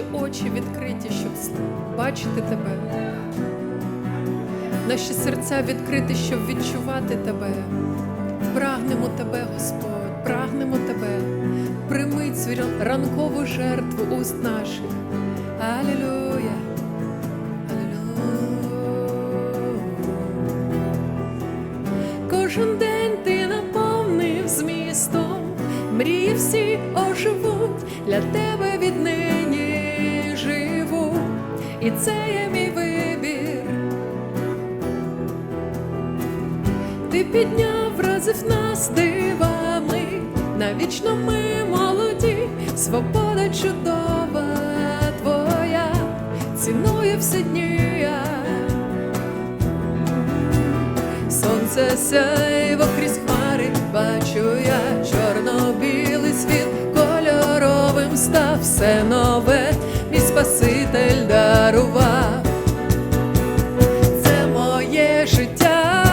наші очі відкриті, щоб бачити тебе. Наші серця відкриті, щоб відчувати тебе. Прагнемо тебе, Господь, прагнемо тебе. Прийми цю ранкову жертву уст наших. Алілуя. Кожен день ти наповнив змістом, мрії всі оживуть, для тебе віднині це є мій вибір. Ти підняв, вразив нас дивами, навічно ми молоді, свобода чудова твоя, цінує всі дні. Сонце сяйво крізь хмари, бачу я чорно-білий світ, кольоровим став все нове, мій Спаситель дарував. Це моє життя.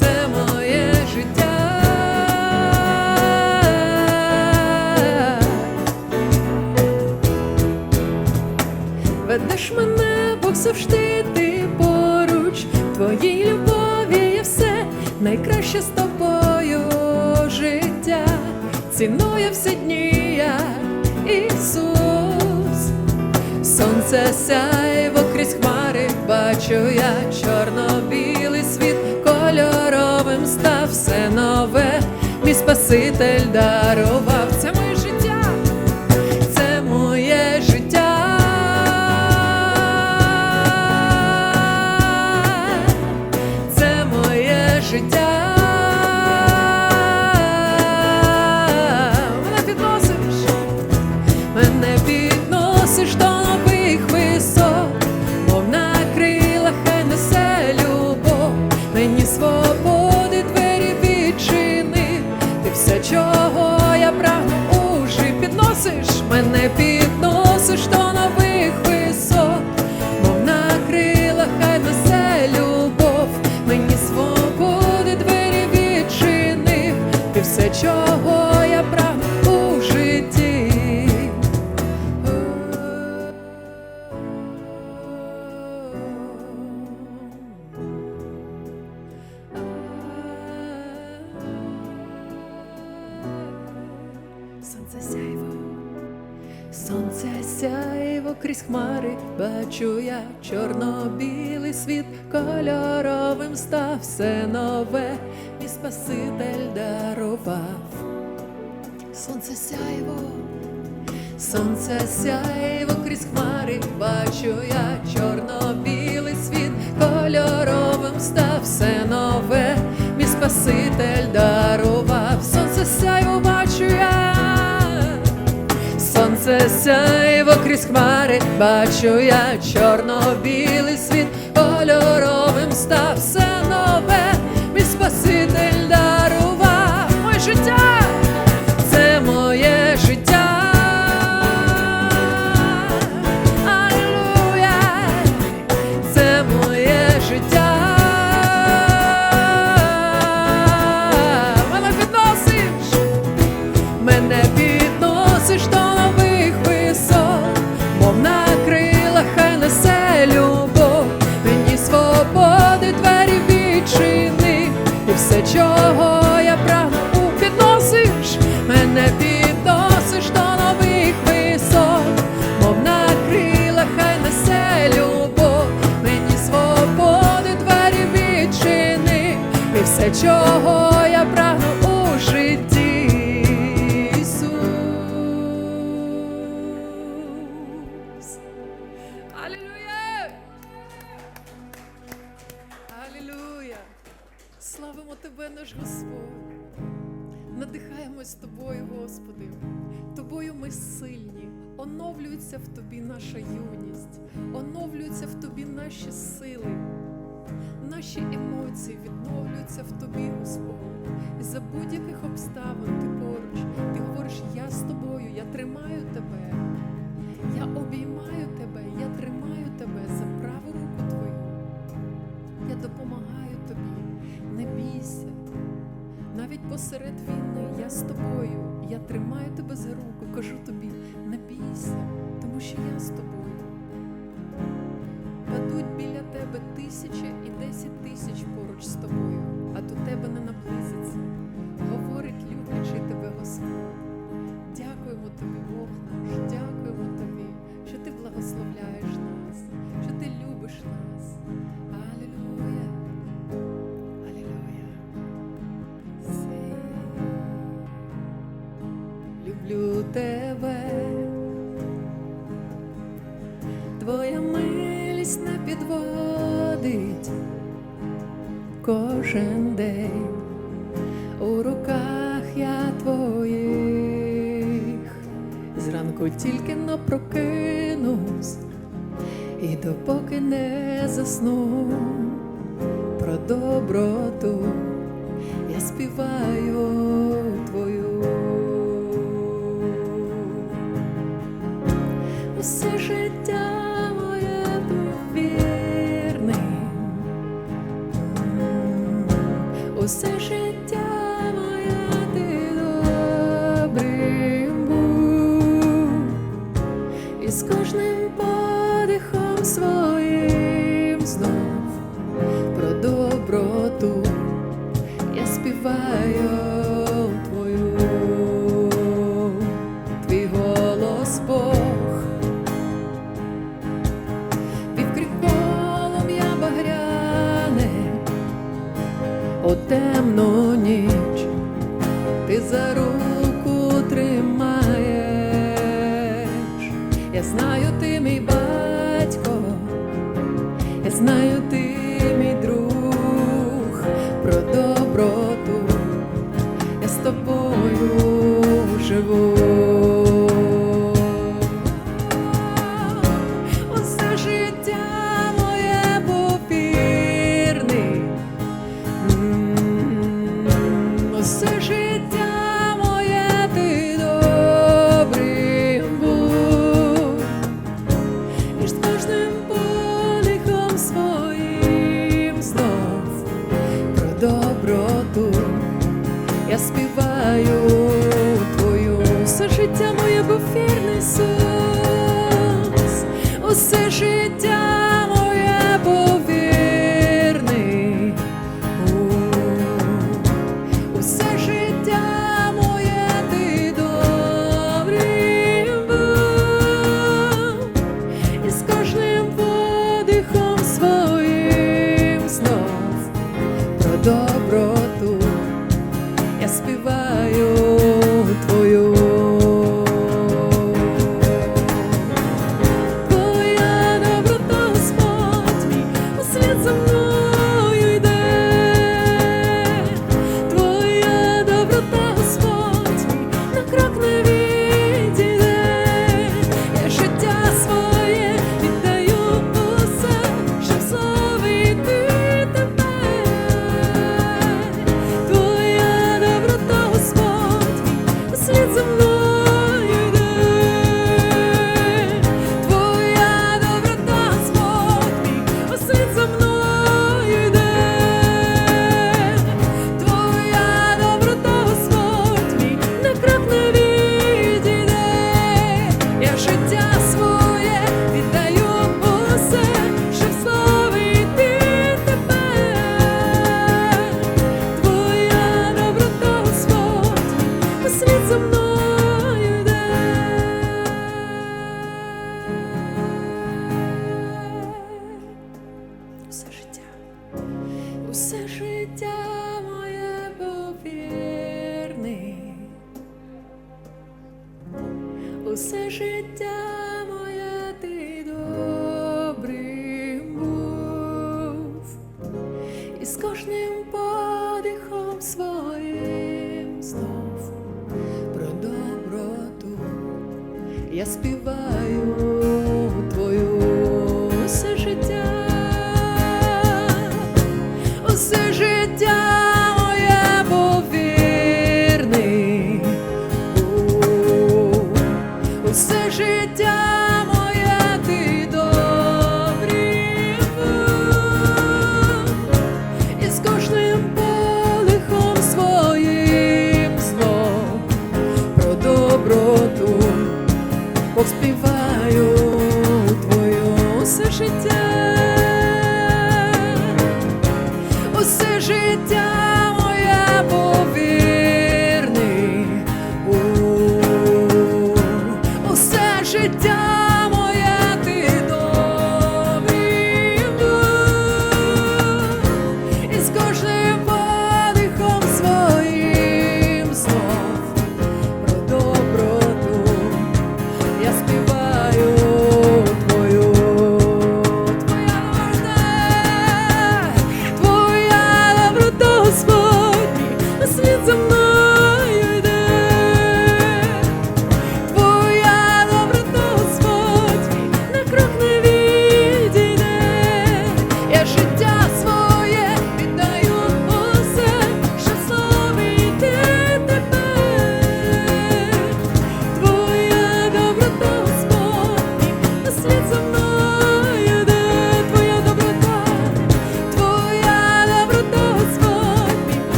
Це моє життя. Ведеш мене, Бог завжди ти поруч, твоїй любові є все найкраще з тобою цінує всі дні я, Ісус, сонце сяйво крізь хмари, бачу я чорно-білий світ, кольоровим став все нове, мій Спаситель дарував це моє життя це моє життя. Це моє життя. Крізь хмари, бачу я чорно-білий світ, кольоровим став все нове, і Спаситель дарував. Сонце сяйво, сонце сяйво крізь хмари, бачу я чорно-білий світ, кольоровим став все нове, мій Спаситель дарував. Сонце сяйво крізь хмари, бачу я чорно-білий світ, кольоровим став все нове, мій Спаситель все, чого я прагну, підносиш, мене підносиш до нових висот, мов хай несе любов, мені свободи двері відчини, і все, чого Надихаємось Тобою, Господи. Тобою ми сильні, оновлюється в Тобі наша юність, оновлюються в Тобі наші сили, наші емоції відновлюються в Тобі, Господь. І за будь-яких обставин ти поруч. Ти говориш, я з тобою, я тримаю тебе, я обіймаю тебе, я тримаю тебе за праву руку твою. Я допомагаю тобі. Не бійся, навіть посеред війни я з тобою, я тримаю тебе за руку, кажу тобі, не бійся, тому що я з тобою. Падуть біля тебе тисячі і десять тисяч поруч з тобою, а до тебе не наблизиться, говорить, люблячий тебе Господь. Ой, тільки но прокинусь і допоки не засну, про добро гряне у темну ніч. життя моє ти добрим був, і з кожним подихом своїм знов про доброту я співаю.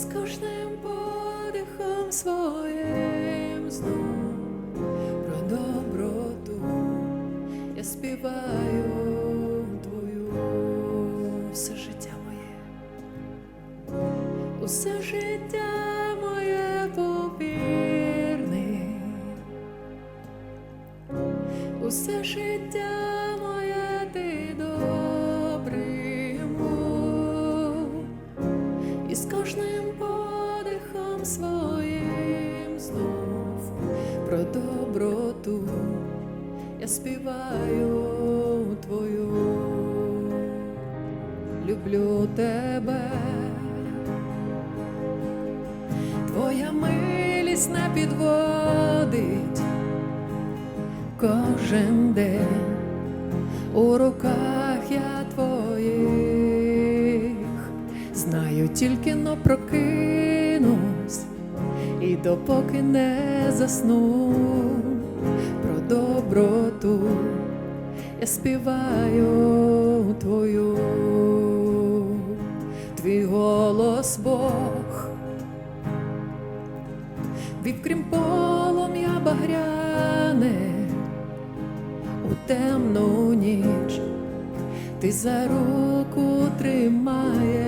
з кожним подихом своїм знов про доброту я співаю твою все життя моє, усе життя моє повірне, усе життя. Співаю твою, люблю тебе. Твоя милість не підводить. Кожен день у руках я твоїх, знаю, тільки но прокинусь, і допоки не засну. Про доброту я співаю твою, твій голос Бог. Вів крім полум'я багряне у темну ніч. Ти за руку тримаєш,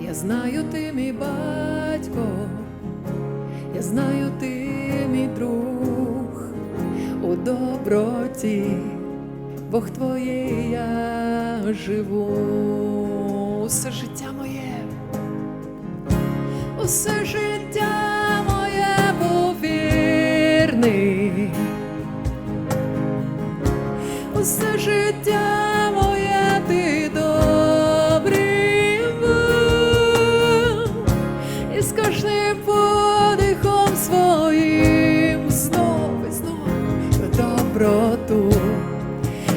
я знаю, ти мій батько, я знаю, доброті, Бог твоє я живу, усе життя моє усе життя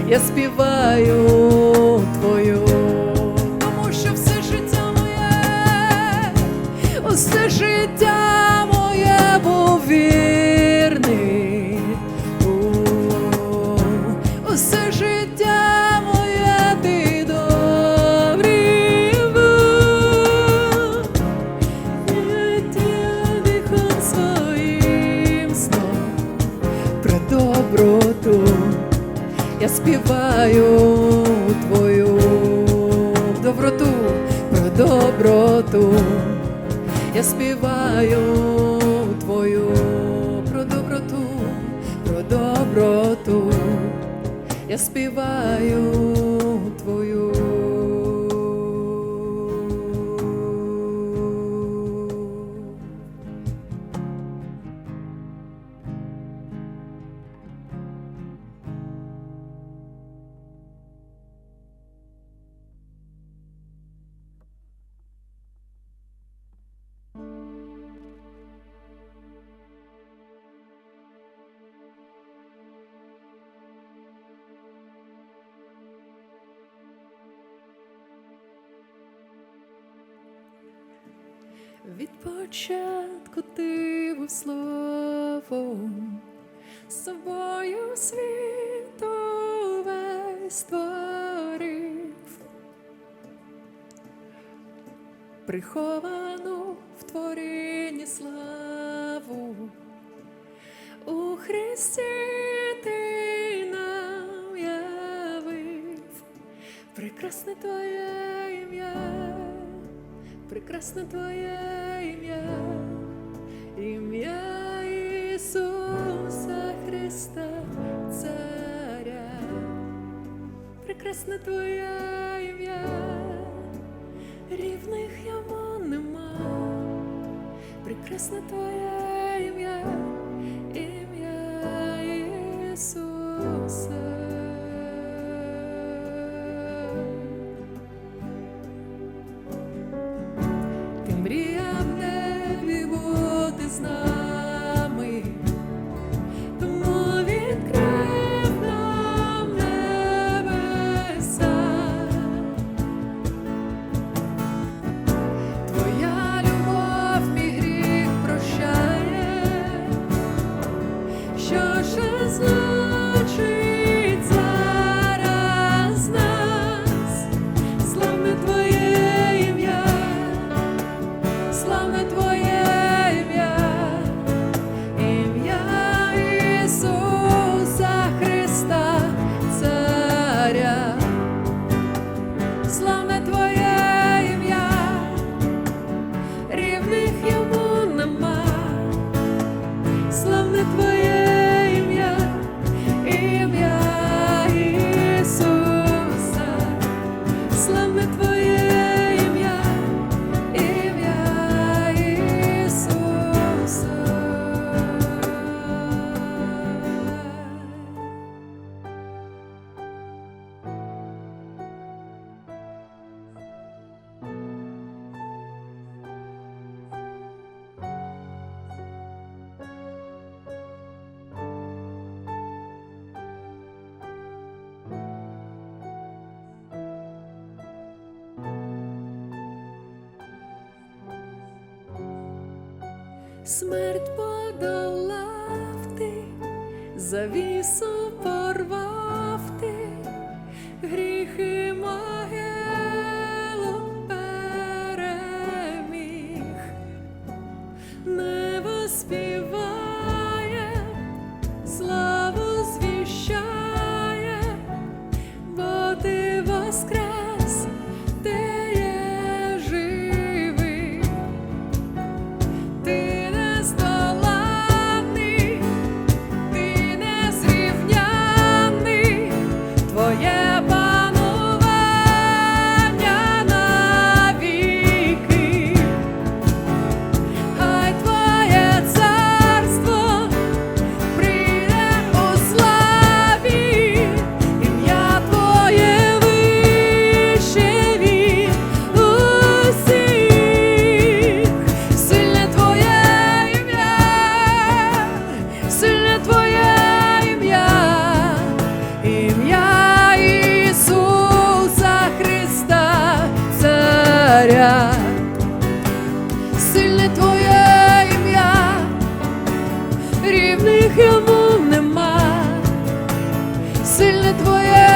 я співаю співаю твою про доброту, про доброту, я співаю твою. Від початку ти був словом, з собою світу створив, приховану в творінні славу, у Христі прекрасне твоє ім'я прекрасне твоє ім'я, ім'я Ісуса Христа, Царя, прекрасне твоє ім'я, рівних йому нема, прекрасне твоє ім'я, ім'я Ісуса. Смерть подолав ти, завісу порвав сильне твоє.